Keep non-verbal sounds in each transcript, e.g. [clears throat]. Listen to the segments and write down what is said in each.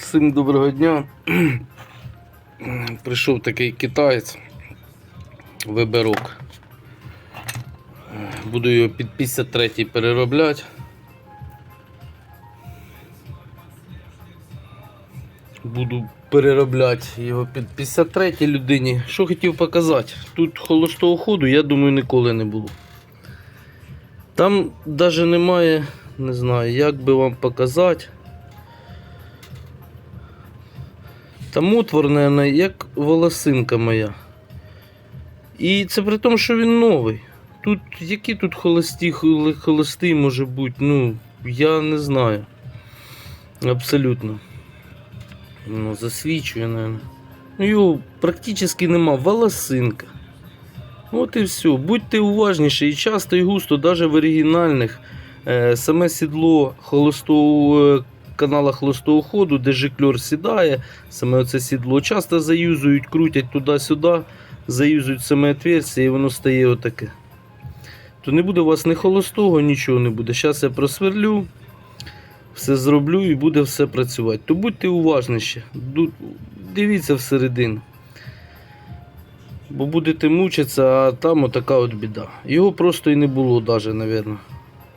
Всім доброго дня. [clears throat] Прийшов такий китаєць. Виберок. Буду його під 53 переробляти. Буду переробляти його під 53-й людині. Що хотів показати? Тут холостого ходу, я думаю, ніколи не було. Там навіть немає, не знаю, як би вам показати. Там отвор, наверное, як волосинка моя. І це при тому, що він новий. Тут які тут холості, хол- холостий може бути, ну, я не знаю. Абсолютно. Ну, засвічує, наверное. Ну, його практично нема. Волосинка. От і все. Будьте уважніші і часто і густо, навіть в оригінальних. Е, саме сідло холостого канала холостого ходу, де жикльор сідає, саме оце сідло часто заюзують, крутять туди-сюди, заюзують саме отверстие і воно стає отаке. То не буде у вас ні холостого, нічого не буде. Зараз я просверлю, все зроблю і буде все працювати. То будьте уважніші, дивіться всередину. Бо будете мучитися, а там отака от біда. Його просто і не було, навіть.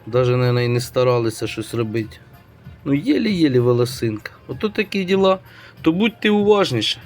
Навіть, мабуть, і не старалися щось робити. Ну, єлі-єлі волосинка. Ото такі діла. То будьте уважніші.